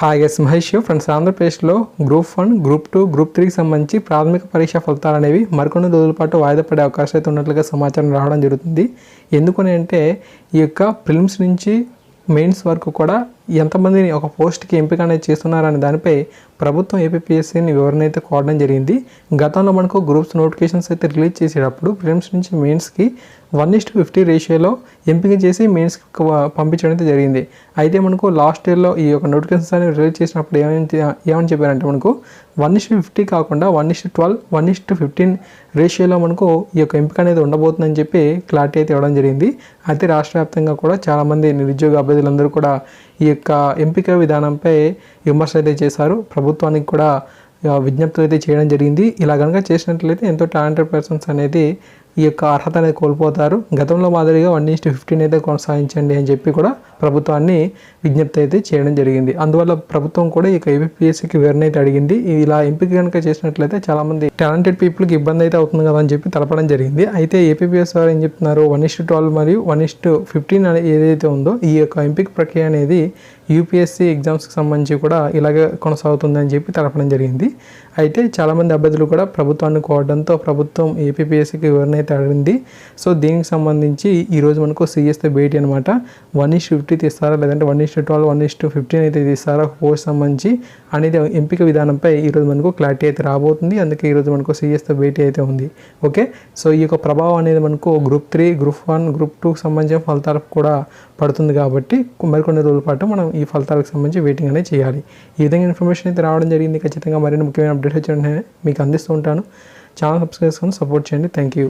Hi S Mahesh friends ఆంధ్రప్రదేశ్లో group one group two group త్రీకి సంబంధించి ప్రాథమిక పరీక్ష ఫలితాలు అనేవి మరికొన్ని రోజుల పాటు వాయిదా పడే అవకాశం అయితే ఉన్నట్లుగా సమాచారం రావడం జరుగుతుంది. ఎందుకని అంటే ఈ యొక్క ప్రిలిమ్స్ నుంచి మెయిన్స్ వరకు కూడా ఎంతమందిని ఒక పోస్ట్కి ఎంపిక అనేది చేస్తున్నారనే దానిపై ప్రభుత్వం ఏపీఎస్సీని వివరణ అయితే కోరడం జరిగింది. గతంలో మనకు గ్రూప్స్ నోటిఫికేషన్స్ అయితే రిలీజ్ చేసేటప్పుడు ప్రిలిమ్స్ నుంచి మెయిన్స్కి వన్ ఇస్ట్ ఫిఫ్టీ రేషియోలో ఎంపిక చేసి మెయిన్స్కి పంపించడం అయితే జరిగింది. అయితే మనకు లాస్ట్ ఇయర్లో ఈ యొక్క నోటిఫికేషన్స్ అనేవి రిలీజ్ చేసినప్పుడు ఏమని ఏమని చెప్పారంటే మనకు వన్ ఇస్ట్ ఫిఫ్టీ కాకుండా one is to twelve one is to fifteen రేషియోలో మనకు ఈ యొక్క ఎంపిక అనేది ఉండబోతుందని చెప్పి క్లారిటీ అయితే ఇవ్వడం జరిగింది. అయితే రాష్ట్ర వ్యాప్తంగా కూడా చాలామంది నిరుద్యోగ అభ్యర్థులందరూ కూడా ఈ యొక్క ఎంపిక విధానంపై విమర్శ అయితే చేశారు. ప్రభుత్వానికి కూడా విజ్ఞప్తులు అయితే చేయడం జరిగింది. ఇలా కనుక చేసినట్లయితే ఎంతో టాలెంటెడ్ పర్సన్స్ అనేది ఈ యొక్క అర్హత అనేది కోల్పోతారు. గతంలో మాదిరిగా వన్ ఈస్ట్ ఫిఫ్టీన్ అయితే కొనసాగించండి అని చెప్పి కూడా ప్రభుత్వాన్ని విజ్ఞప్తి అయితే చేయడం జరిగింది. అందువల్ల ప్రభుత్వం కూడా ఈ యొక్క ఏపీఎస్సీకి వివరణ అయితే అడిగింది. ఇలా ఎంపిక కనుక చేసినట్లయితే చాలామంది టాలెంటెడ్ పీపుల్కి ఇబ్బంది అయితే అవుతుంది కదా అని చెప్పి తెలపడం జరిగింది. అయితే ఏపీఎస్ వారు ఏం చెప్తున్నారు? వన్ ఇస్ట్ ట్వెల్వ్ మరియు వన్ ఇస్ట్ ఫిఫ్టీన్ అనేది ఏదైతే ఉందో ఈ యొక్క ఎంపిక ప్రక్రియ అనేది యూపీఎస్సీ ఎగ్జామ్స్కి సంబంధించి కూడా ఇలాగే కొనసాగుతుందని చెప్పి తెలపడం జరిగింది. అయితే చాలామంది అభ్యర్థులు కూడా ప్రభుత్వాన్ని కోరడంతో ప్రభుత్వం ఏపీఎస్సీకి వివరణ అయితే అడిగింది సో దీనికి సంబంధించి ఈరోజు మనకు సిఎస్తో భేటీ అనమాట వన్ ఇష్ ఫిఫ్టీ తీస్తారా? లేదంటే వన్ ఇష్ ట్వెల్వ్ వన్ ఇష్ ఫిఫ్టీన్ అయితే తీస్తారా? పోస్ట్ సంబంధించి అనేది ఎంపిక విధానంపై ఈరోజు మనకు క్లారిటీ అయితే రాబోతుంది. అందుకే ఈరోజు మనకు సిఎస్తో భేటీ అయితే ఉంది. ఓకే సో ఈ యొక్క ప్రభావం అనేది మనకు group three group one group టూకి సంబంధించిన ఫలితాలకు కూడా పడుతుంది కాబట్టి మరికొన్ని రోజుల పాటు మనం ఈ ఫలితాలకు సంబంధించి వెయిటింగ్ అనేది చేయాలి. ఈ విధంగా ఇన్ఫర్మేషన్ అయితే రావడం జరిగింది. ఖచ్చితంగా మరిన్ని ముఖ్యమైన అప్డేట్ వచ్చి మీకు అందిస్తూ ఉంటాను. ఛానల్ సబ్స్క్రైబ్ చేసుకొని సపోర్ట్ చేయండి. Thank you